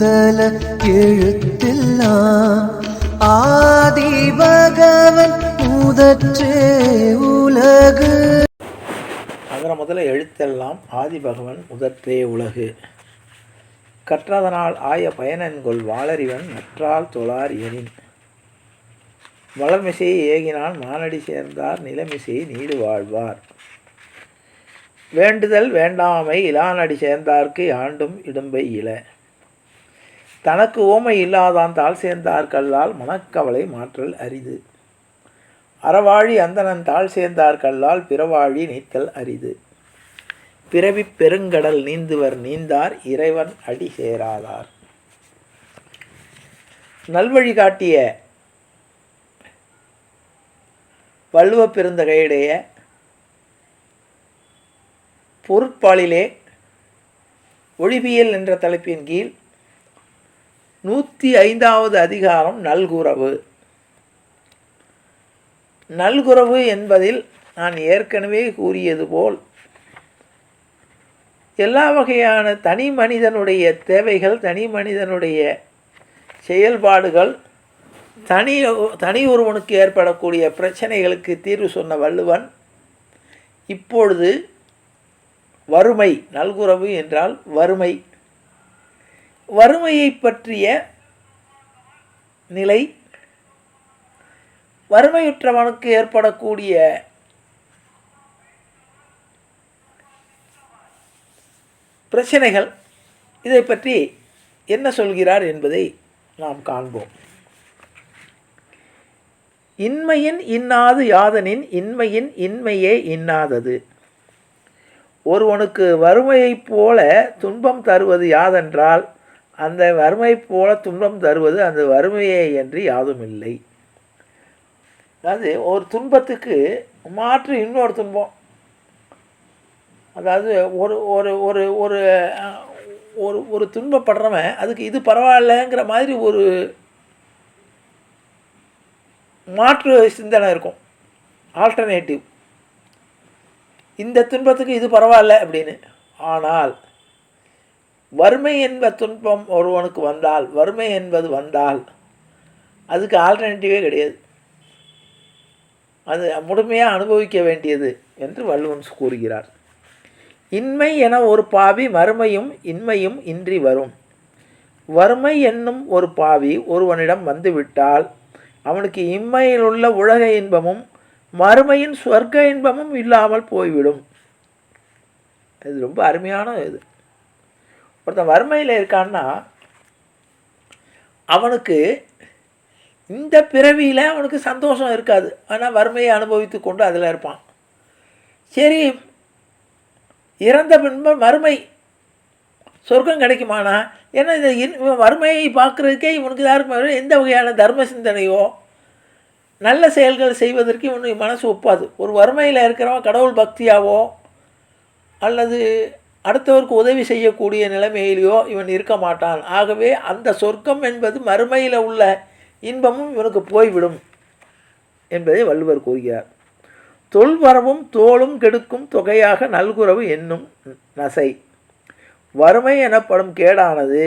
முதல எழுத்தெல்லாம் ஆதி பகவன் முதற்றே உலகு. அதில் முதல எழுத்தெல்லாம் ஆதிபகவன் முதற்றே உலகு. கற்றதனால் ஆய பயனென்கொள் வாளறிவன் நற்றால் தொழார் எனின். வளர்மிசையை ஏகினால் மானடி சேர்ந்தார் நிலமிசை நீடு வாழ்வார். வேண்டுதல் வேண்டாமை இலானடி சேர்ந்தார்க்கு ஆண்டும் இடும்பை இல தனக்கு ஓமை இல்லாதான் தாழ் சேர்ந்தார் கல்லால் மனக்கவலை மாற்றல் அரிது. அறவாழி அந்தனன் தாழ் சேர்ந்தார் கல்லால் பிறவாழி நீத்தல் அரிது. பிறவிப் பெருங்கடல் நீந்துவர் நீந்தார் இறைவன் அடி சேராதார். நல்வழி காட்டிய வள்ளுவ பெருந்தகையுடைய பொருட்பாலிலே ஒழிபியல் என்ற தலைப்பின் கீழ் நூற்றி ஐந்தாவது அதிகாரம் நல்குறவு. நல்குறவு என்பதில் நான் ஏற்கனவே கூறியது போல் எல்லா வகையான தனி மனிதனுடைய தேவைகள் தனி மனிதனுடைய செயல்பாடுகள் தனி தனி ஒருவனுக்கு ஏற்படக்கூடிய பிரச்சனைகளுக்கு தீர்வு சொன்ன வள்ளுவன் இப்பொழுது வறுமை நல்குறவு என்றால் வறுமை. வறுமையை பற்றிய நிலை வறுமையுற்றவனுக்கு ஏற்படக்கூடிய பிரச்சனைகள் இதை பற்றி என்ன சொல்கிறார் என்பதை நாம் காண்போம். இன்மையின் இன்னாது யாதனின் இன்மையின் இன்மையே இன்னாதது. ஒருவனுக்கு வறுமையைப் போல துன்பம் தருவது யாதென்றால் அந்த வறுமை போல துன்பம் தருவது அந்த வறுமையே என்று யாதும் இல்லை. அதாவது ஒரு துன்பத்துக்கு மாற்று இன்னொரு துன்பம். அதாவது ஒரு ஒரு ஒரு ஒரு ஒரு ஒரு துன்பப்படுறவன் அதுக்கு இது பரவாயில்லங்கிற மாதிரி ஒரு மாற்று சிந்தனை இருக்கும். ஆல்டர்னேட்டிவ் இந்த துன்பத்துக்கு இது பரவாயில்ல அப்படின்னு. ஆனால் வறுமை என்ப துன்பம் ஒருவனுக்கு வந்தால் வறுமை என்பது வந்தால் அதுக்கு ஆல்டர்னேட்டிவே கிடையாது. அது முழுமையாக அனுபவிக்க வேண்டியது என்று வள்ளுவன் கூறுகிறார். இன்மை என ஒரு பாவி மறுமையும் இன்மையும் இன்றி வரும். வறுமை என்னும் ஒரு பாவி ஒருவனிடம் வந்துவிட்டால் அவனுக்கு இம்மையில் உள்ள உலக இன்பமும் மறுமையின் சொர்க்க இன்பமும் இல்லாமல் போய்விடும். இது ரொம்ப அருமையான இது. ஒருத்தன் வறுமையில் இருக்கான்னா அவனுக்கு இந்த பிறவியில் அவனுக்கு சந்தோஷம் இருக்காது. ஆனால் வறுமையை அனுபவித்து கொண்டு அதில் இருப்பான். சரி இறந்த பின்பு வறுமை சொர்க்கம் கிடைக்குமானா? ஏன்னா இந்த இன் இவன் வறுமையை பார்க்குறதுக்கே இவனுக்கு யாருக்கு எந்த வகையான தர்ம சிந்தனையோ நல்ல செயல்கள் செய்வதற்கு இவனுக்கு மனசு ஒப்பாது. ஒரு வறுமையில் இருக்கிறவன் கடவுள் பக்தியாவோ அல்லது அடுத்தவருக்கு உதவி செய்யக்கூடிய நிலைமையிலையோ இவன் இருக்க மாட்டான். ஆகவே அந்த சொர்க்கம் என்பது மறுமையில் உள்ள இன்பமும் இவனுக்கு போய்விடும் என்பதை வள்ளுவர் கூறுகிறார். தொல்வரவும் தோளும் கெடுக்கும் தொகையாக நல்குறவு என்னும் நசை. வறுமை எனப்படும் கேடானது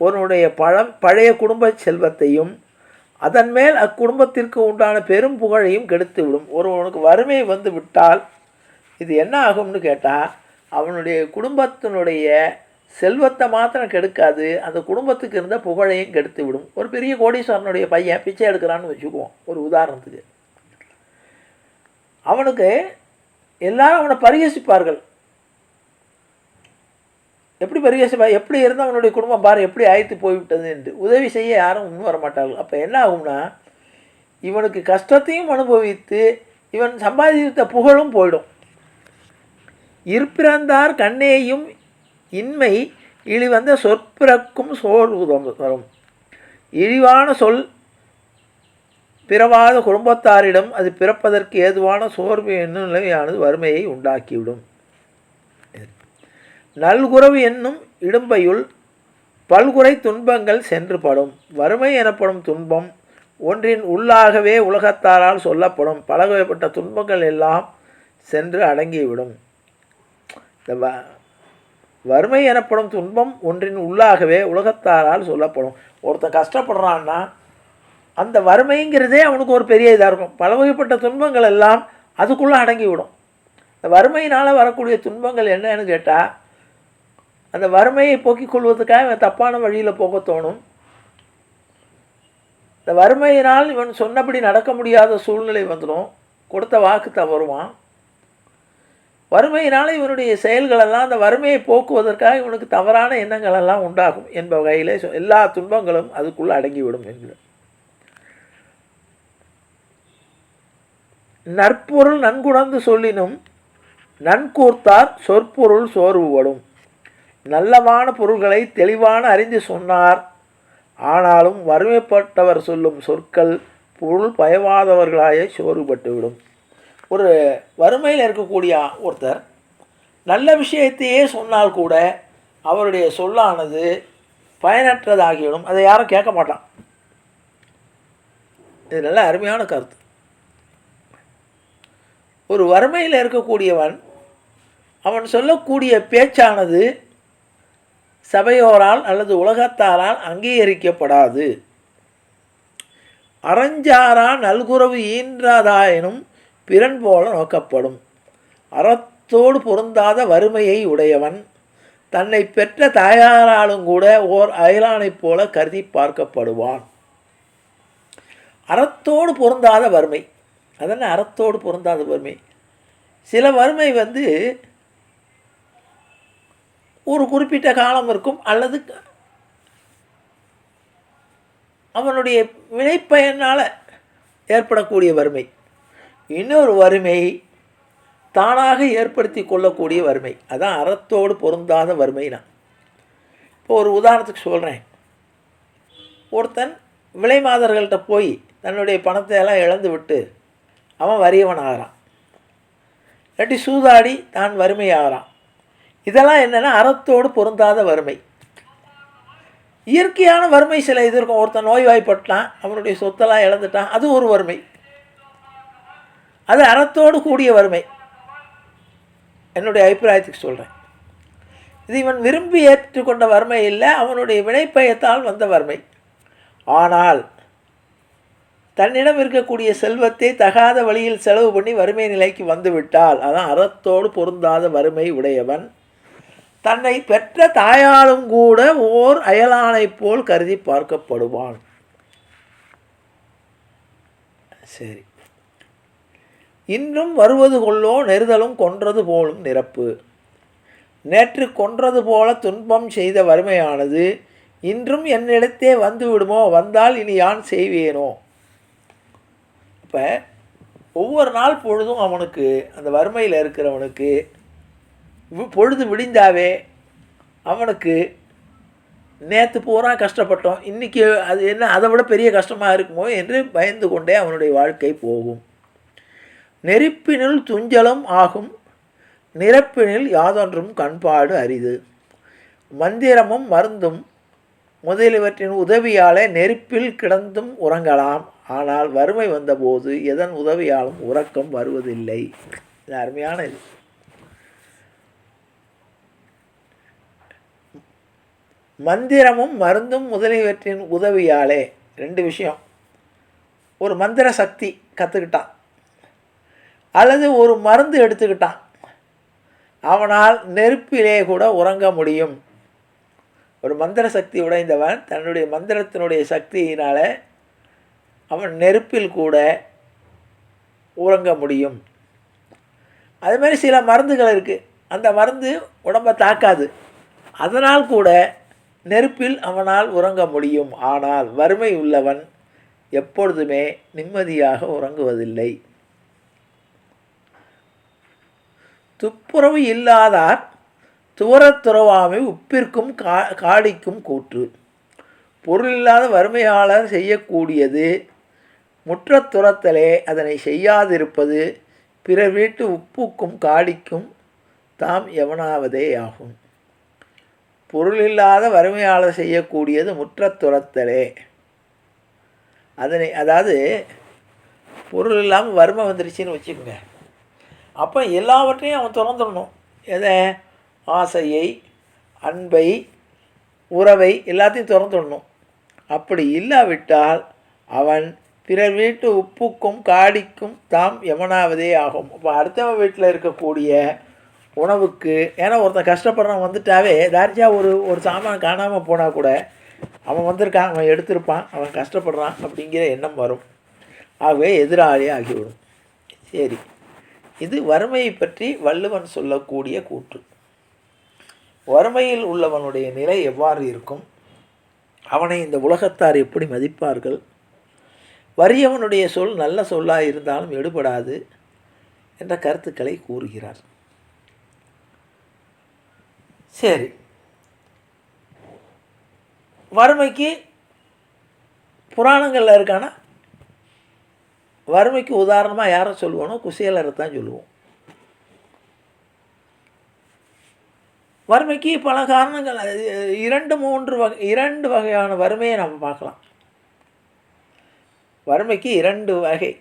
ஒருவனுடைய பழம் பழைய குடும்ப செல்வத்தையும் அதன் மேல் அக்குடும்பத்திற்கு உண்டான பெரும் புகழையும் கெடுத்துவிடும். ஒருவனுக்கு வறுமை வந்து விட்டால் இது என்ன ஆகும்னு கேட்டால் அவனுடைய குடும்பத்தினுடைய செல்வத்தை மாத்திரம் கெடுக்காது அந்த குடும்பத்துக்கு இருந்த புகழையும் கெடுத்து விடும். ஒரு பெரிய கோடீஸ்வரனுடைய பையன் பிச்சை எடுக்கிறான்னு வச்சுக்குவோம் ஒரு உதாரணத்துக்கு. அவனுக்கு எல்லாரும் அவனை பரிகசிப்பார்கள். எப்படி பரிகசிப்பா? எப்படி இருந்தால் அவனுடைய குடும்பம் பாரு எப்படி ஆயித்து போய்விட்டது என்று. உதவி செய்ய யாரும் முன் வர மாட்டார்கள். அப்போ என்ன ஆகும்னா இவனுக்கு கஷ்டத்தையும் அனுபவித்து இவன் சம்பாதித்த புகழும் போயிடும். இருப்பிறந்தார் கண்ணேயும் இன்மை இழிவந்த சொற்பிறக்கும் சோல் வரும். இழிவான சொல் பிறவாத குடும்பத்தாரிடம் அது பிறப்பதற்கு ஏதுவான சோர்வு என்னும் நிலையானது வறுமையை உண்டாக்கிவிடும். நல்குறவு என்னும் இடும்பையுள் பல்குறை துன்பங்கள் சென்று படும் வறுமை எனப்படும் துன்பம் ஒன்றின் உள்ளாகவே உலகத்தாரால் சொல்லப்படும். பலவகைப்பட்ட துன்பங்கள் எல்லாம் சென்று அடங்கிவிடும். இந்த வ வறுமை எனப்படும் துன்பம் ஒன்றின் உள்ளாகவே உலகத்தாரால் சொல்லப்படும். ஒருத்தன் கஷ்டப்படுறான்னா அந்த வறுமைங்கிறதே அவனுக்கு ஒரு பெரிய இதாக இருக்கும். பல வகைப்பட்ட துன்பங்கள் எல்லாம் அதுக்குள்ளே அடங்கி விடும் இந்த வறுமையினால் வரக்கூடிய துன்பங்கள் என்னன்னு கேட்டால் அந்த வறுமையை போக்கிக் கொள்வதற்காக இவன் தப்பான வழியில் போக தோணும். இந்த வறுமையினால் இவன் சொன்னபடி நடக்க முடியாத சூழ்நிலை வந்துடும். கொடுத்த வாக்கு தவறுவான். வறுமையினால் இவனுடைய செயல்களெல்லாம் அந்த வறுமையை போக்குவதற்காக இவனுக்கு தவறான எண்ணங்கள் எல்லாம் உண்டாகும் என்ப வகையிலே சொ- எல்லா துன்பங்களும் அதுக்குள்ளே அடங்கிவிடும் என்கிறார். நற்பொருள் நன்குணர்ந்து சொல்லினும் நன்கூர்த்தார் சொற்பொருள் சோர்வுபடும். நல்லவான பொருள்களை தெளிவான அறிந்து சொன்னார். ஆனாலும் வறுமைப்பட்டவர் சொல்லும் சொற்கள் பொருள் பயவாதவர்களாய சோர்வுபட்டுவிடும். ஒரு வறுமையில் இருக்கக்கூடிய ஒருத்தர் நல்ல விஷயத்தையே சொன்னால் கூட அவருடைய சொல்லானது பயனற்றதாகிவிடும். அதை யாரும் கேட்க மாட்டான். இது நல்ல அருமையான கருத்து. ஒரு வறுமையில் இருக்கக்கூடியவன் அவன் சொல்லக்கூடிய பேச்சானது சபையோரால் அல்லது உலகத்தாரால் அங்கீகரிக்கப்படாது. அறஞ்சாரா நல்குறவு ஈன்றாதாயினும் பிறன் போல நோக்கப்படும். அறத்தோடு பொருந்தாத வறுமையை உடையவன். தன்னை பெற்ற தாயாராலும் கூட ஓர் அயலானைப் போல கருதி பார்க்கப்படுவான். அறத்தோடு பொருந்தாத வறுமை. அதென்ன அறத்தோடு பொருந்தாத வறுமை? சில வறுமை வந்து ஒரு குறிப்பிட்ட காலம் இருக்கும் அல்லது அவனுடைய வினைப்பயனால் ஏற்படக்கூடிய வறுமை. இன்னொரு வறுமை தானாக ஏற்படுத்தி கொள்ளக்கூடிய வறுமை. அதான் அறத்தோடு பொருந்தாத வறுமைனா. இப்போ ஒரு உதாரணத்துக்கு சொல்கிறேன் ஒருத்தன் விலை மாதர்கள்ட்ட போய் தன்னுடைய பணத்தை எல்லாம் இழந்து விட்டு அவன் வறியவன் ஆகிறான். இல்லாட்டி சூதாடி தான் வறுமையாகிறான். இதெல்லாம் என்னென்னா அறத்தோடு பொருந்தாத வறுமை. இயற்கையான வறுமை சில இது இருக்கும். ஒருத்தன் நோய்வாய்ப்பட்டான் அவனுடைய சொத்தெல்லாம் இழந்துட்டான் அது ஒரு வறுமை. அது அறத்தோடு கூடிய வறுமை. என்னுடைய அபிப்பிராயத்துக்கு சொல்கிறேன் இது இவன் விரும்பி ஏற்றுக்கொண்ட வறுமை இல்லை அவனுடைய வினைப்பயத்தால் வந்த வறுமை. ஆனால் தன்னிடம் இருக்கக்கூடிய செல்வத்தை தகாத வழியில் செலவு பண்ணி வறுமை நிலைக்கு வந்துவிட்டால் அதான் அறத்தோடு பொருந்தாத வறுமை உடையவன். தன்னை பெற்ற தாயாலும் கூட ஓர் அயலானைப் போல் கருதி பார்க்கப்படுவான். சரி. இன்றும் வருவது கொள்ளோ நெருதலும் கொன்றது போலும் நிரப்பு. நேற்று கொன்றது போல துன்பம் செய்த வறுமையானது இன்றும் என்னிடத்தே வந்து விடுமோ? வந்தால் இனி யான் செய்வேனோ? இப்போ ஒவ்வொரு நாள் பொழுதும் அவனுக்கு அந்த வறுமையில் இருக்கிறவனுக்கு பொழுது விடிந்தாவே அவனுக்கு நேற்று பூரா கஷ்டப்பட்டோம். இன்றைக்கி அது என்ன அதை விட பெரிய கஷ்டமாக இருக்குமோ? என்று பயந்து கொண்டே அவனுடைய வாழ்க்கை போகும். நெருப்பினுள் துஞ்சலம் ஆகும். நிரப்பினில் யாதொன்றும் கண்பாடு அரிது. மந்திரமும் மருந்தும் முதலியவற்றின் உதவியாலே நெருப்பில் கிடந்தும் உறங்கலாம். ஆனால் வறுமை வந்தபோது எதன் உதவியாலும் உறக்கம் வருவதில்லை. இது அருமையான இது. மந்திரமும் மருந்தும் முதலியவற்றின் உதவியாலே ரெண்டு விஷயம். ஒரு மந்திர சக்தி கற்றுக்கிட்டான் அல்லது ஒரு மருந்து எடுத்துக்கிட்டான். அவனால் நெருப்பிலே கூட உறங்க முடியும். ஒரு மந்திர சக்தி உடைந்தவன் தன்னுடைய மந்திரத்தினுடைய சக்தியினால் அவன் நெருப்பில் கூட உறங்க முடியும். அதுமாரி சில மருந்துகள் இருக்குது அந்த மருந்து உடம்பை தாக்காது. அதனால் கூட நெருப்பில் அவனால் உறங்க முடியும். ஆனால் வறுமை உள்ளவன் எப்பொழுதுமே நிம்மதியாக உறங்குவதில்லை. துப்புரவு இல்லாதார் துவரத்துறவாமை உப்பிற்கும் கா காடிக்கும் கூற்று. பொருள் இல்லாத வறுமையாளர் செய்யக்கூடியது. முற்றத்துறத்தலே அதனை செய்யாதிருப்பது. பிறர் வீட்டு உப்புக்கும் காடிக்கும் தாம் எவனாவதே ஆகும் பொருள் இல்லாத வறுமையாளர் செய்யக்கூடியது முற்றத்துறத்தலே அதனை அதாவது பொருள் இல்லாமல் வறுமை வந்துருச்சுன்னு வச்சுக்கோங்க. அப்போ எல்லாவற்றையும் அவன் திறந்துடணும். எதை? ஆசையை அன்பை உறவை எல்லாத்தையும் திறந்துடணும். அப்படி இல்லாவிட்டால் அவன் பிறர் வீட்டு உப்புக்கும் காடிக்கும் தாம் எவனாவதே ஆகும். இப்போ அடுத்தவன் வீட்டில் இருக்கக்கூடிய உணவுக்கு ஏன்னா ஒருத்தன் கஷ்டப்படுறவன் வந்துட்டாவே தாரிச்சா ஒரு ஒரு சாமான் காணாமல் போனால் கூட அவன் வந்திருக்கான் அவன் எடுத்திருப்பான் அவன் கஷ்டப்படுறான் அப்படிங்கிற எண்ணம் வரும். ஆகவே எதிராளி ஆகிவிடும். சரி. இது வறுமையை பற்றி வள்ளுவன் சொல்லக்கூடிய கூற்று. வறுமையில் உள்ளவனுடைய நிலை எவ்வாறு இருக்கும்? அவனை இந்த உலகத்தார் எப்படி மதிப்பார்கள்? வறியவனுடைய சொல் நல்ல சொல்லாக இருந்தாலும் எடுபடாது என்ற கருத்துக்களை கூறுகிறார். சரி. வறுமைக்கு புராணங்களில் இருக்கானா? வறுமைக்கு உதாரணமாக யாரை சொல்லுவோனோ குசேலரை தான் சொல்லுவோம். வறுமைக்கு பல காரணங்கள் இரண்டு மூன்று வகை இரண்டு வகையான வறுமையை நம்ம பார்க்கலாம். வறுமைக்கு இரண்டு வகை.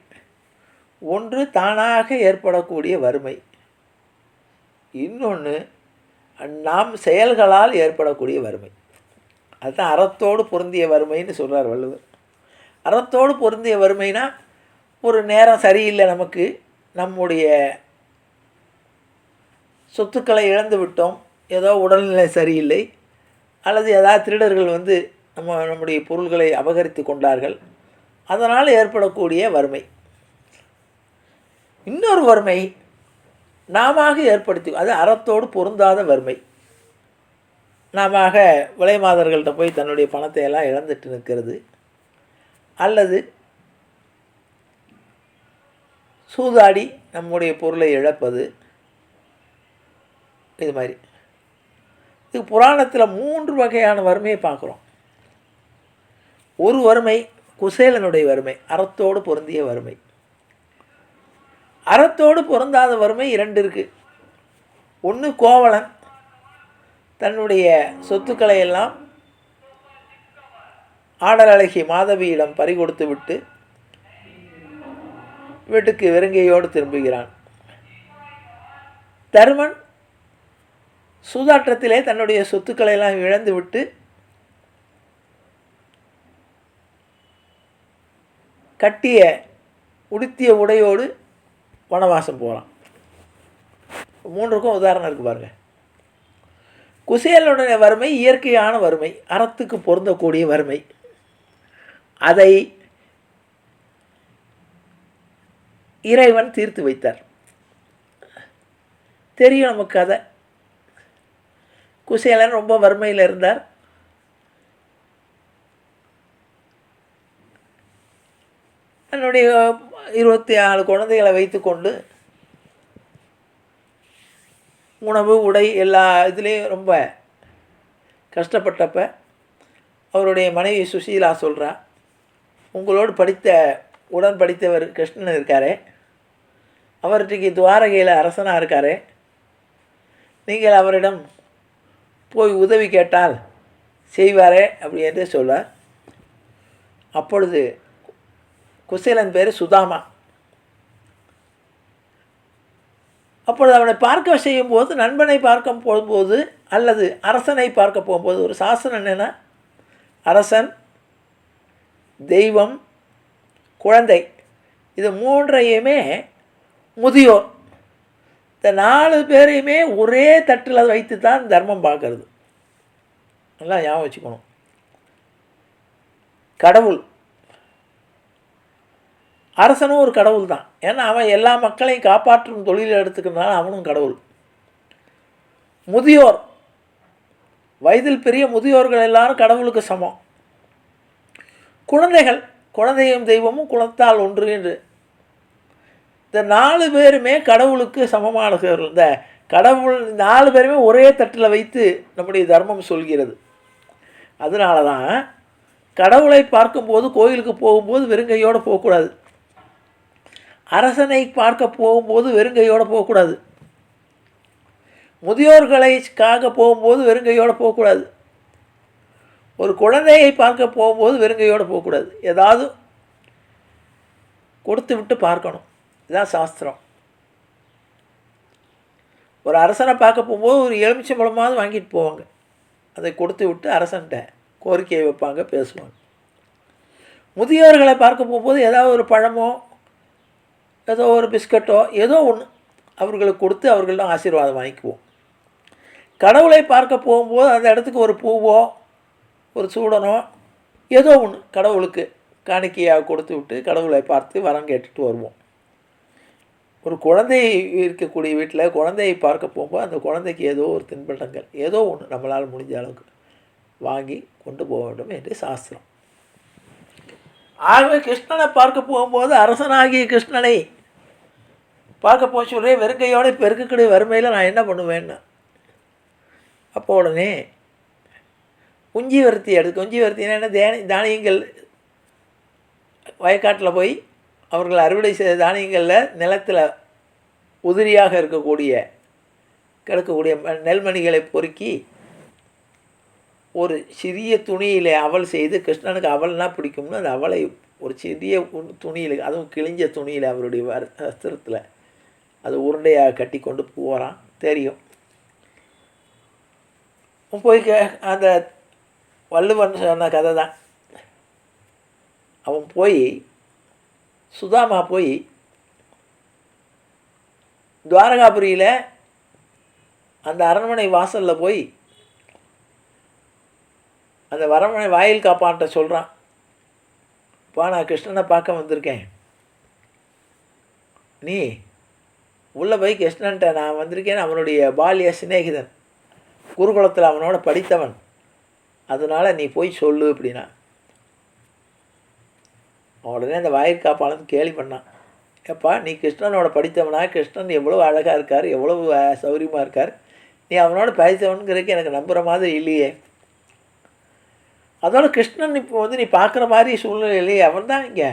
ஒன்று தானாக ஏற்படக்கூடிய வறுமை. இன்னொன்று நாம் செயல்களால் ஏற்படக்கூடிய வறுமை. அதுதான் அறத்தோடு பொருந்திய வறுமைன்னு சொல்கிறார் வள்ளுவர். அறத்தோடு பொருந்திய வறுமைனா ஒரு நேரம் சரியில்லை நமக்கு. நம்முடைய சொத்துக்களை இழந்து விட்டோம். ஏதோ உடல்நிலை சரியில்லை. அல்லது ஏதாவது திருடர்கள் வந்து நம்ம நம்முடைய பொருள்களை அபகரித்து கொண்டார்கள். அதனால் ஏற்படக்கூடிய வறுமை. இன்னொரு வறுமை நாம ஏற்படுத்தி அது அறத்தோடு பொருந்தாத வறுமை. நாம விலை மாதர்கள்ட்ட போய் தன்னுடைய பணத்தை எல்லாம் இழந்துட்டு நிற்கிறது. அல்லது சூதாடி நம்முடைய பொருளை இழப்பது. இது மாதிரி. இது புராணத்தில் மூன்று வகையான வறுமையை பார்க்குறோம். ஒரு வறுமை குசேலனுடைய வறுமை அறத்தோடு பொருந்திய வறுமை. அறத்தோடு பொருந்தாத வறுமை இரண்டு இருக்குது ஒன்று கோவலன் தன்னுடைய சொத்துக்களை எல்லாம் ஆடலழகி மாதவியிடம் பறிகொடுத்து விட்டு வீட்டுக்கு வெறுங்கையோடு திரும்புகிறான். தருமன் சூதாட்டத்திலே தன்னுடைய சொத்துக்களை எல்லாம் இழந்து விட்டு கட்டிய உடுத்திய உடையோடு வனவாசம் போகிறான் மூன்றுக்கும் உதாரணம் இருக்குது பாருங்கள் குசேலனுடைய வறுமை இயற்கையான வறுமை அறத்துக்கு பொருந்தக்கூடிய வறுமை. அதை இறைவன் தீர்த்து வைத்தார். தெரியும் நமக்கு கதை குசேலன் ரொம்ப வறுமையில் இருந்தார். தன்னுடைய இருபத்தி நாலு குழந்தைகளை வைத்துக்கொண்டு உணவு உடை எல்லா இதுலேயும் ரொம்ப கஷ்டப்பட்டப்ப அவருடைய மனைவி சுசீலா சொல்கிறா உங்களோடு படித்த உடன் படித்தவர் கிருஷ்ணன் இருக்காரே அவர் இன்றைக்கு துவாரகையில் அரசனாக இருக்கார். நீங்கள் அவரிடம் போய் உதவி கேட்டால் செய்வாரே அப்படி என்று சொல்வார். அப்பொழுது குசேலன் பேர் சுதாமா. அப்பொழுது அவனை பார்க்க செய்யும்போது நண்பனை பார்க்க போகும்போது அல்லது அரசனை பார்க்க போகும்போது ஒரு சாசனம் என்னென்னா அரசன் தெய்வம் குழந்தை இது மூன்றையுமே முதியோர். இந்த நாலு பேரையுமே ஒரே தட்டில் வைத்து தான் தர்மம் பார்க்கறது. நல்லா ஞாபகம் வச்சுக்கணும். கடவுள். அரசனும் ஒரு கடவுள் தான் ஏன்னா அவன் எல்லா மக்களையும் காப்பாற்றும் தொழில் எடுத்துக்கிறனால அவனும் கடவுள். முதியோர். வயதில் பெரிய முதியோர்கள் எல்லாரும் கடவுளுக்கு சமம். குழந்தைகள். குழந்தையும் தெய்வமும் குலத்தால் ஒன்று என்று இந்த நாலு பேருமே கடவுளுக்கு சமமானவர்கள். இந்த கடவுள் நாலு பேருமே ஒரே தட்டில் வைத்து நம்முடைய தர்மம் சொல்கிறது. அதனால தான் கடவுளை பார்க்கும்போது கோயிலுக்கு போகும்போது வெறுங்கையோடு போகக்கூடாது. அரசனை பார்க்க போகும்போது வெறுங்கையோடு போகக்கூடாது. முதியோர்களைக்காக போகும்போது வெறுங்கையோடு போகக்கூடாது. ஒரு குழந்தையை பார்க்க போகும்போது வெறுங்கையோடு போகக்கூடாது. ஏதாவது கொடுத்து விட்டு பார்க்கணும். இதுதான் சாஸ்திரம். ஒரு அரசனை பார்க்க போகும்போது ஒரு எலுமிச்சை பழமாவது வாங்கிட்டு போவாங்க. அதை கொடுத்து விட்டு அரசன்ட்ட கோரிக்கையை வைப்பாங்க பேசுவாங்க. முதியோர்களை பார்க்க போகும்போது ஏதாவது ஒரு பழமோ ஏதோ ஒரு பிஸ்கட்டோ ஏதோ ஒன்று அவர்களுக்கு கொடுத்து அவர்களிடம் ஆசீர்வாதம் வாங்கிக்குவோம். கடவுளை பார்க்க போகும்போது அந்த இடத்துக்கு ஒரு பூவோ ஒரு சூடனோ ஏதோ ஒன்று கடவுளுக்கு காணிக்கையாக கொடுத்து விட்டு கடவுளை பார்த்து வரம் கேட்டுட்டு வருவோம். ஒரு குழந்தை இருக்கக்கூடிய வீட்டில் குழந்தையை பார்க்க போகும்போது அந்த குழந்தைக்கு ஏதோ ஒரு தின்பண்டங்கள் ஏதோ ஒன்று நம்மளால் முடிஞ்ச அளவுக்கு வாங்கி கொண்டு போக வேண்டும் என்று சாஸ்திரம். ஆகவே கிருஷ்ணனை பார்க்க போகும்போது அரசனாகிய கிருஷ்ணனை பார்க்க போக சொல்லி வெறுங்கையோடு இப்போ இருக்கக்கூடிய வறுமையில் நான் என்ன பண்ணுவேன்னா. அப்போ உடனே குஞ்சி வர்த்தி எடுத்து குஞ்சி வருத்தினா என்ன தேனி தானியங்கள் வயக்காட்டில் போய் அவர்கள் அறுவடை செய்த தானியங்களில் நிலத்தில் உதிரியாக இருக்கக்கூடிய கிடக்கக்கூடிய ம- நெல்மணிகளை பொறுக்கி ஒரு சிறிய துணியில் அவல் செய்து கிருஷ்ணனுக்கு அவல்னா பிடிக்கும்னு அந்த அவலை ஒரு சிறிய துணியில் அதுவும் கிழிஞ்ச துணியில் அவருடைய வஸ்திரத்தில் அது உருண்டையாக கட்டி கொண்டு போகிறான் தெரியும். போய் கே அந்த வள்ளுவன் சொன்ன கதை தான் அவன் போய் சுதாமா போய் துவாரகாபுரியில் அந்த அரண்மனை வாசலில் போய் அந்த அரண்மனை வாயில் காப்பான்ட்ட சொல்கிறான் பா நான் கிருஷ்ணனை பார்க்க வந்திருக்கேன். நீ உள்ளே போய் கிருஷ்ணன்ட்ட நான் வந்திருக்கேன். அவனுடைய பால்ய சிநேகிதன். குருகுலத்தில் அவனோட படித்தவன். அதனால் நீ போய் சொல்லு அப்படின்னா உடனே அந்த வாயிற்காப்பாளன் கேலி பண்ணான். ஏப்பா நீ கிருஷ்ணனோட படித்தவனா? கிருஷ்ணன் எவ்வளோ அழகாக இருக்கார் எவ்வளோ சௌரியமாக இருக்கார். நீ அவனோட படித்தவனுங்கிறதுக்கு எனக்கு நம்புகிற மாதிரி இல்லையே. அதோட கிருஷ்ணன் இப்போ வந்து நீ பார்க்குற மாதிரி சூழ்நிலை இல்லையே அவன் தான் இங்கே.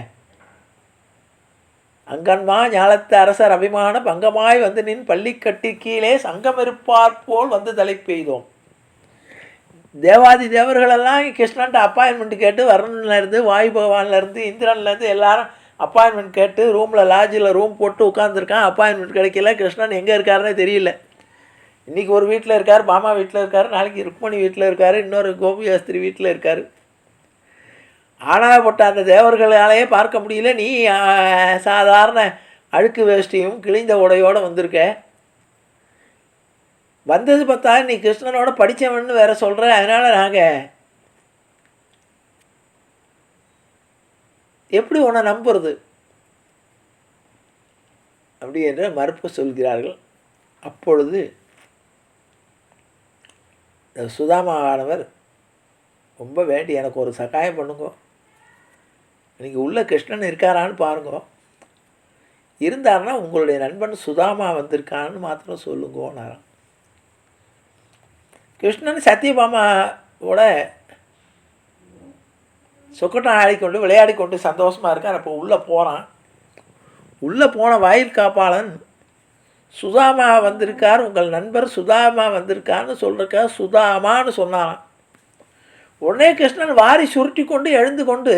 அங்கன்மா ஞாலத்து அரசர் அபிமான பங்கமாய் வந்து நின் பள்ளிக்கட்டி கீழே சங்கம் இருப்பார் போல் வந்து தலை பெய்தோம். தேவாதி தேவர்களெல்லாம் கிருஷ்ணன்ட்ட அப்பாயின்மெண்ட் கேட்டு வருணன்லேருந்து வாயு பகவான்லேருந்து இந்திரன்லேருந்து எல்லாரும் அப்பாயின்மெண்ட் கேட்டு ரூமில் லாட்ஜில் ரூம் போட்டு உட்காந்துருக்கான் அப்பாயின்மெண்ட் கிடைக்கல. கிருஷ்ணன் எங்கே இருக்காருன்னே தெரியல. இன்றைக்கி ஒரு வீட்டில் இருக்கார் மாமா வீட்டில் இருக்கார் நாளைக்கு ருக்மணி வீட்டில் இருக்கார் இன்னொரு கோபிசாஸ்திரி வீட்டில் இருக்கார். ஆனாப்பட்ட அந்த தேவர்களாலேயே பார்க்க முடியல. நீ சாதாரண அழுக்கு வேஷ்டியும் கிழிந்த உடையோடு வந்திருக்க. வந்தது பார்த்தா நீ கிருஷ்ணனோட படித்தவன்னு வேற சொல்கிற அதனால் நாங்கள் எப்படி உன்னை நம்புறது? அப்படி என்று மறுப்பு சொல்கிறார்கள். அப்பொழுது சுதாமாவானவர் ரொம்ப வேண்டி எனக்கு ஒரு சகாயம் பண்ணுங்க. நீங்கள் உள்ள கிருஷ்ணன் இருக்காரான்னு பாருங்க. இருந்தாருன்னா உங்களுடைய நண்பன் சுதாமா வந்திருக்கான்னு மாத்திரம் சொல்லுங்கன்னாராம் கிருஷ்ணன் சத்யபாமாவோட சொக்கட்டம் ஆடிக்கொண்டு விளையாடி கொண்டு சந்தோஷமாக இருக்கான் அப்போ உள்ளே போகிறான் உள்ளே போன வாயில் காப்பாளன் சுதாமா வந்திருக்கார் உங்கள் நண்பர் சுதாமா வந்திருக்கான்னு சொல்கிறக்கா சுதாமான்னு சொன்னான் உடனே கிருஷ்ணன் வாரி சுருட்டி கொண்டு எழுந்து கொண்டு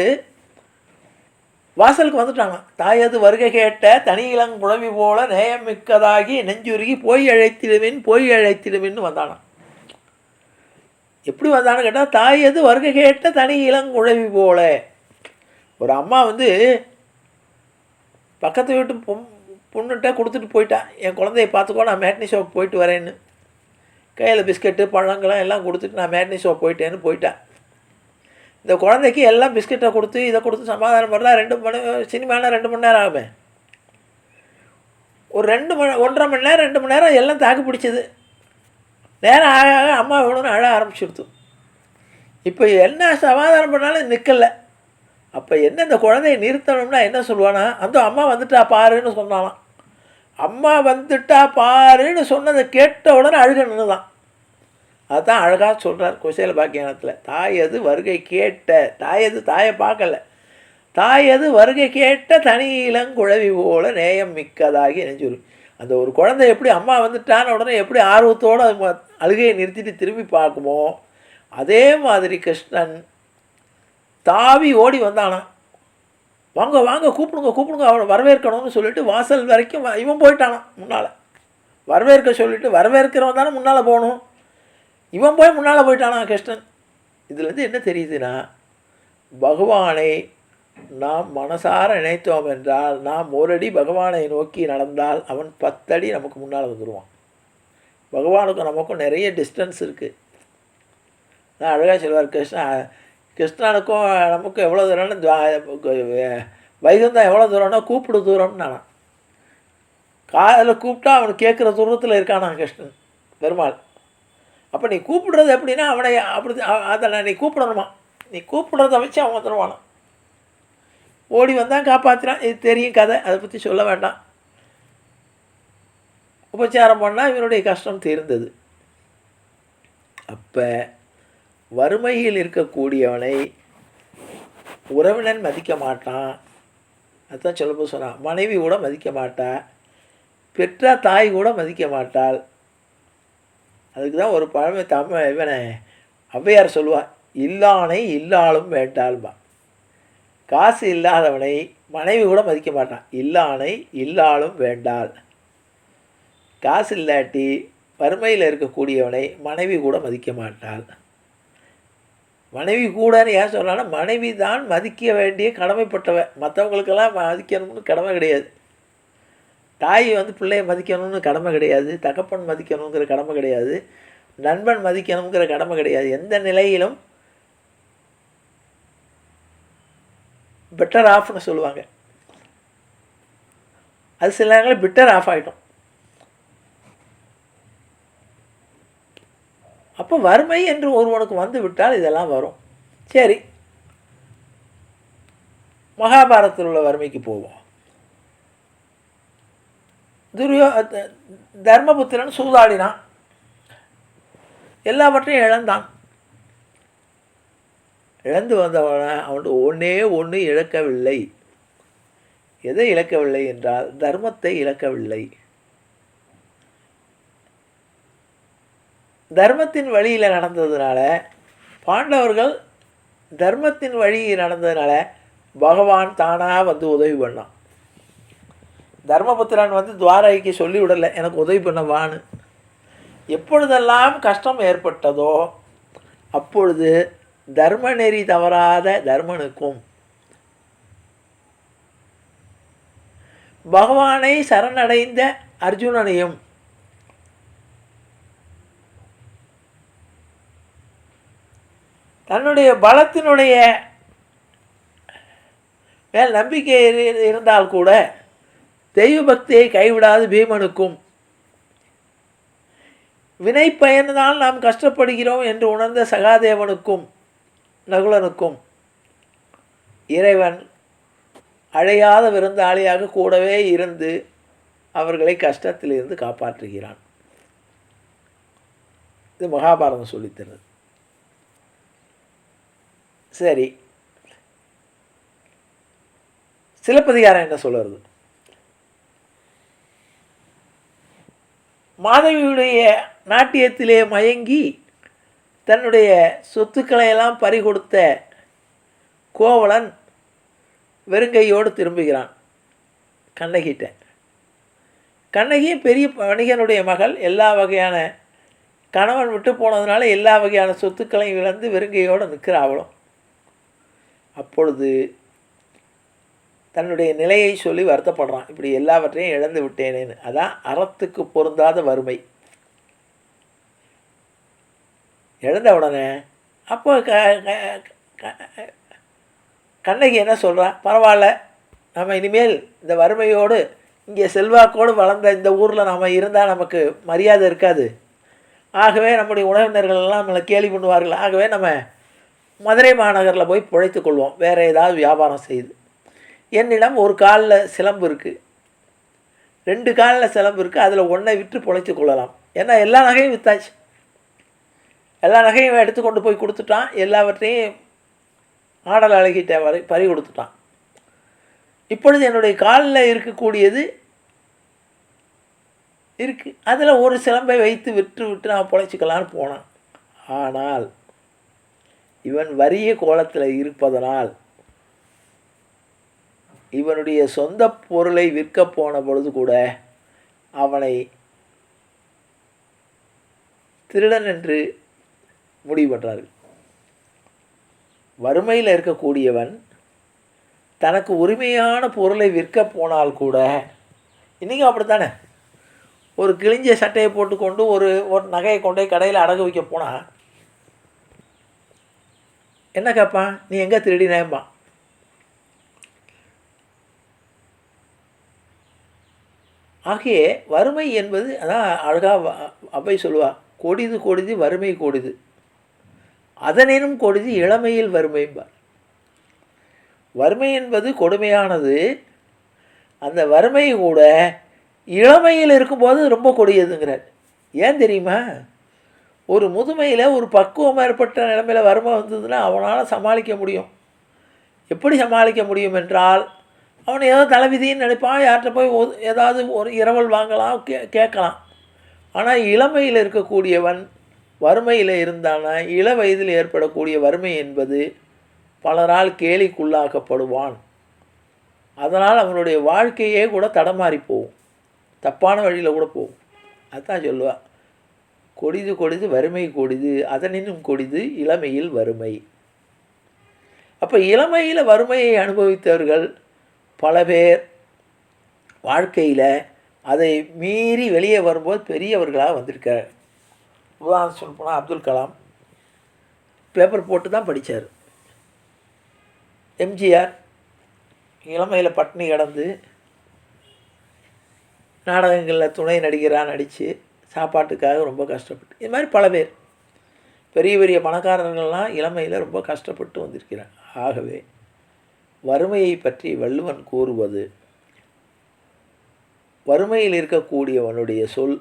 வாசலுக்கு வந்துட்டாங்க தாயது வருகை கேட்ட தனி இளங்குழவி போல நேயம் மிக்கதாகி நெஞ்சுருகி போய் அழைத்திடுவேன் போய் அழைத்திடுவேன்னு வந்தானான் எப்படி வந்தான்னு கேட்டால் தாய் எது வருகை கேட்ட தனி இளங்குழவி போல. ஒரு அம்மா வந்து பக்கத்து வீட்டு பொம் பொண்ணுகிட்ட கொடுத்துட்டு போயிட்டா. என் குழந்தைய பார்த்துக்கோ நான் மேட்னி ஷாப் போயிட்டு வரேன்னு. கையில் பிஸ்கெட்டு பழங்கள்லாம் எல்லாம் கொடுத்துட்டு நான் மேட்னி ஷாப் போயிட்டேன்னு போயிட்டேன் இந்த குழந்தைக்கு எல்லாம் பிஸ்கெட்டை கொடுத்து இதை கொடுத்து சமாதானம் பண்ணால் ரெண்டு மணி சினிமானா ரெண்டு மணி நேரம் ஆகுமே. ஒரு ரெண்டு மணி ஒன்றரை மணி நேரம் ரெண்டு மணி நேரம் எல்லாம் தாக்கு பிடிச்சது. நேரம் ஆக ஆக அம்மா வேணும்னு அழ ஆரம்பிச்சுடுத்து இப்போ என்ன சமாதானம் பண்ணாலும் நிற்கலை அப்போ என்ன இந்த குழந்தைய நிறுத்தணும்னா என்ன சொல்லுவானா? அந்த அம்மா வந்துட்டா பாருன்னு சொன்னாலாம். அம்மா வந்துட்டா பாருன்னு சொன்னதை கேட்ட உடனே அழுக நின்றுதான் அதுதான் அழகாக சொல்கிறார் குசேல பாக்கியானத்தில். எது வருகை கேட்ட தாய் எது தாயை பார்க்கல. எது வருகை கேட்ட தனி இளங்குழவி போல நேயம் மிக்கதாகி நெஞ்சுரு அந்த ஒரு குழந்தை எப்படி அம்மா வந்துட்டான உடனே எப்படி ஆர்வத்தோடு அழுகையை நிறுத்திட்டு திரும்பி பார்க்குமோ அதே மாதிரி கிருஷ்ணன் தாவி ஓடி வந்தானா? வாங்க வாங்க கூப்பிடுங்க கூப்பிடுங்க அவனை வரவேற்கணும்னு சொல்லிட்டு வாசல் வரைக்கும் வ- இவன் போயிட்டானான் முன்னால். வரவேற்க சொல்லிட்டு வரவேற்கிறவன் தானே முன்னால் போகணும். இவன் போய் முன்னால் போயிட்டானா கிருஷ்ணன்? இதுலேருந்து என்ன தெரியுதுன்னா பகவானை நாம் மனசார நினைத்தோம் என்றால் நாம் ஒரு அடி பகவானை நோக்கி நடந்தால் அவன் பத்தடி நமக்கு முன்னால் வந்துடுவான் பகவானுக்கும் நமக்கும் நிறைய டிஸ்டன்ஸ் இருக்குது நான் அழகாக சொல்வார் கிருஷ்ணா கிருஷ்ணனுக்கும் நமக்கும் எவ்வளோ தூரம்னு துவா- வைகுந்தம் எவ்வளோ தூரம்னா கூப்பிடு தூரம்னு நான் காதில் கூப்பிட்டா அவன் கேட்குற தூரத்தில் இருக்கானா கிருஷ்ணன் பெருமாள். அப்போ நீ கூப்பிடுறது எப்படின்னா அவனை அப்படி அ- அதை நான் நீ கூப்பிடணுமா நீ கூப்பிடுறத வச்சு அவன் வந்துடுவானான் ஓடி வந்தான் காப்பாற்றினான் இது தெரியும் கதை. அதை பற்றி சொல்ல வேண்டாம். உபச்சாரம் பண்ணால் இவனுடைய கஷ்டம் தீர்ந்தது. அப்போ வறுமையில் இருக்கக்கூடியவனை உறவினன் மதிக்க மாட்டான். அதுதான் சொல்லப்போ சொன்னான் மனைவி கூட மதிக்க மாட்டா. பெற்ற தாய் கூட மதிக்க மாட்டாள். அதுக்கு தான் ஒரு பழமை தமிழ் இவனை ஔவையார் சொல்லுவாள் இல்லானை இல்லாலும் வேண்டாள்பா காசு இல்லாதவனை மனைவி கூட மதிக்க மாட்டான். இல்லானை இல்லாலும் வேண்டாள். காசு இல்லாட்டி வறுமையில் இருக்கக்கூடியவனை மனைவி கூட மதிக்க மாட்டாள். மனைவி கூடன்னு ஏன் சொல்கிறான்னா மனைவி தான் மதிக்க வேண்டிய கடமைப்பட்டவன் மற்றவங்களுக்கெல்லாம் மதிக்கணும்னு கடமை கிடையாது. தாய் வந்து பிள்ளையை மதிக்கணும்னு கடமை கிடையாது. தகப்பன் மதிக்கணுங்கிற கடமை கிடையாது. நண்பன் மதிக்கணுங்கிற கடமை கிடையாது. எந்த நிலையிலும் பெட்டர் ஆஃப்னு சொல்லுவாங்க. அது சில நேரங்களில் பெட்டர் ஆஃப் ஆகிட்டோம் அப்போ வறுமை என்று ஒருவனுக்கு வந்து விட்டால் இதெல்லாம் வரும். சரி. மகாபாரதத்தில் உள்ள வறுமைக்கு போவோம். துரியோ தர்மபுத்திரன் சூதாடினான். எல்லாவற்றையும் இழந்தான். இழந்து வந்தவன அவன் ஒன்றே ஒன்று இழக்கவில்லை. எதை இழக்கவில்லை என்றால் தர்மத்தை இழக்கவில்லை. தர்மத்தின் வழியில் நடந்ததுனால பாண்டவர்கள் தர்மத்தின் வழி நடந்ததுனால பகவான் தானாக வந்து உதவி பண்ணான். தர்மபுத்திரன் வந்து துவாரகைக்கு சொல்லி விடலை எனக்கு உதவி பண்ண வான்னு. எப்பொழுதெல்லாம் கஷ்டம் ஏற்பட்டதோ அப்பொழுது தர்ம நெறி தவறாத தர்மனுக்கும். பகவானை சரணடைந்த அர்ஜுனனையும் தன்னுடைய பலத்தினுடைய மேல் நம்பிக்கை இருந்தால் கூட தெய்வ பக்தியை கைவிடாது பீமனுக்கும். வினை பயனால் நாம் கஷ்டப்படுகிறோம் என்று உணர்ந்த சகாதேவனுக்கும் நகுலனுக்கும் இறைவன் அழையாத விருந்தாளியாக கூடவே இருந்து அவர்களை கஷ்டத்திலிருந்து காப்பாற்றுகிறான். இது மகாபாரதம் சொல்லித்தருது. சரி. சிலப்பதிகாரம் என்ன சொல்லுறது மாதவியுடைய நாட்டியத்திலே மயங்கி தன்னுடைய சொத்துக்களையெல்லாம் பறிகொடுத்த கோவலன் வெறுங்கையோடு திரும்புகிறான். கண்ணகிட்ட. கண்ணகியும் பெரிய வணிகனுடைய மகள். எல்லா வகையான கணவன் விட்டு போனதுனால எல்லா வகையான சொத்துக்களையும் இழந்து வெறுங்கையோடு நிற்கிற அவளும் அப்பொழுது தன்னுடைய நிலையை சொல்லி வருத்தப்படுறான். இப்படி எல்லாவற்றையும் இழந்து விட்டேனேன்னு. அதான் அறத்துக்கு பொருந்தாத வறுமை. எழுந்த உடனே அப்போ க க- கண்ணகி என்ன சொல்கிறான் பரவாயில்ல நம்ம இனிமேல் இந்த வறுமையோடு இங்கே செல்வாக்கோடு வளர்ந்த இந்த ஊரில் நாம் இருந்தால் நமக்கு மரியாதை இருக்காது. ஆகவே நம்முடைய உணவினர்கள் எல்லாம் நம்மளை கேலி பண்ணுவார்கள். ஆகவே நம்ம மதுரை மாநகரில் போய் பிழைத்து கொள்வோம். வேறு ஏதாவது வியாபாரம் செய்து. என்னிடம் ஒரு காலில் சிலம்பு இருக்குது ரெண்டு காலில் சிலம்பு இருக்குது அதில் ஒன்றை விற்று பிழைத்து கொள்ளலாம். ஏன்னா எல்லா நகையும் விற்றாச்சு எல்லா நகையும் எடுத்து கொண்டு போய் கொடுத்துட்டான். எல்லாவற்றையும் ஆடல் அழகிட்ட வரை பறி கொடுத்துட்டான். இப்பொழுது என்னுடைய காலில் இருக்கக்கூடியது இருக்கு. அதில் ஒரு சிலம்பை வைத்து விற்று விட்டு நான் பொழைச்சிக்கலான்னு போனான். ஆனால் இவன் வறிய கோலத்தில் இருப்பதனால் இவனுடைய சொந்த பொருளை விற்க போன பொழுது கூட அவனை திருடன் என்று முடிவு பண்ணுறார்கள் வறுமையில் இருக்கக்கூடியவன் தனக்கு உரிமையான பொருளை விற்க போனால் கூட இன்றைக்கும் அப்படித்தானே? ஒரு கிழிஞ்ச சட்டையை போட்டுக்கொண்டு ஒரு ஒரு நகையை கொண்டு போய் கடையில் அடகு வைக்க போனால் என்ன கேட்பான் நீ எங்கே திருடினேம்பான் ஆகிய வறுமை என்பது அதான் அழகாக அவை சொல்லுவா கொடிது கொடிது வறுமை கொடிது. அதனினும் கொடிது இளமையில் வறுமைம்பார் வறுமை என்பது கொடுமையானது. அந்த வறுமை கூட இளமையில் இருக்கும்போது ரொம்ப கொடியதுங்கிறார். ஏன் தெரியுமா? ஒரு முதுமையில் ஒரு பக்குவம் ஏற்பட்ட நிலைமையில வறுமை வந்ததுன்னா அவனால் சமாளிக்க முடியும். எப்படி சமாளிக்க முடியும் என்றால் அவன் ஏதோ தலைவிதின்னு நினைப்பான் யார்கிட்ட போய் ஏதாவது ஒரு இரவல் வாங்கலாம் கே கேட்கலாம். ஆனால் இளமையில் இருக்கக்கூடியவன் வறுமையில் இருந்தானா? இள வயதில் ஏற்படக்கூடிய வறுமை என்பது பலரால் கேலிக்குள்ளாக்கப்படுவான். அதனால் அவனுடைய வாழ்க்கையே கூட தடமாறி போகும். தப்பான வழியில் கூட போகும். அதான் சொல்லுவா. கொடிது கொடிது வறுமை கொடிது அதனினும் கொடிது இளமையில் வறுமை. அப்போ இளமையில் வறுமையை அனுபவித்தவர்கள் பல பேர் வாழ்க்கையில் அதை மீறி வெளியே வரும்போது பெரியவர்களாக வந்திருக்கார் உதாரணம் சொல்ல போனால் அப்துல் கலாம் பேப்பர் போட்டு தான் படித்தார் எம்ஜிஆர் இளமையில் பட்டினி கிடந்து நாடகங்களில் துணை நடிகராக நடித்து சாப்பாட்டுக்காக ரொம்ப கஷ்டப்பட்டு இது மாதிரி பல பேர். பெரிய பெரிய பணக்காரர்கள்லாம் இளமையில் ரொம்ப கஷ்டப்பட்டு வந்திருக்கிறார் ஆகவே வறுமையை பற்றி வள்ளுவன் கூறுவது வறுமையில் இருக்கக்கூடியவனுடைய சொல்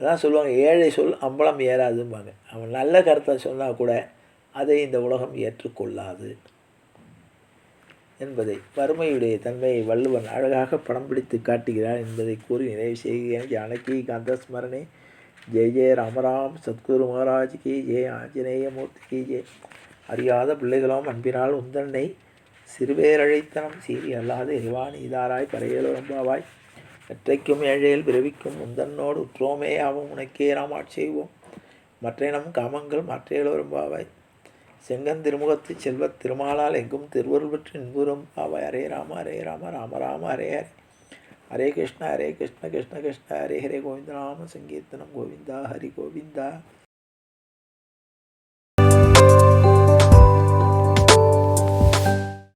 அதான் சொல்லுவாங்க ஏழை சொல் அம்பலம் ஏறாதும்பாங்க. அவன் நல்ல கருத்தை சொன்னால் கூட அதை இந்த உலகம் ஏற்றுக்கொள்ளாது என்பதை வறுமையுடைய தன்மையை வள்ளுவன் அழகாக படம் பிடித்து காட்டுகிறார் என்பதை கூறி நிறைவு செய்கிறேன். ஜானகி காந்த ஸ்மரணே ஜெய ஜெய ராமராம். சத்குரு மகாராஜ் கி ஜெய. ஆஞ்சநேய மூர்த்தி கி ஜெய. அறியாத பிள்ளைகளும் அன்பினால் உந்தன்னை சிறுபேரழைத்தனம். சீரி அல்லாது இறைவான் இதாராய் பறையலுரம்பாவாய் எற்றைக்கும் ஏழையில் பிறவிக்கும் உந்தன்னோடு உற்றோமே ஆவோம். உனக்கே ராமாட் செய்வோம். மற்ற நம் காமங்கள் மற்றையலுரம்பாவாய் செங்கன் திருமுகத்து செல்வத் திருமாலால் எங்கும் திருவருள் பெற்று இன்புறும் பாவாய். ஹரே ராம ஹரே ராம ராம ராம ஹரே ஹரே. ஹரே கிருஷ்ண ஹரே கிருஷ்ண கிருஷ்ண கிருஷ்ண ஹரே ஹரே கோவிந்த ராம சங்கீர்த்தனம் கோவிந்தா ஹரி கோவிந்தா.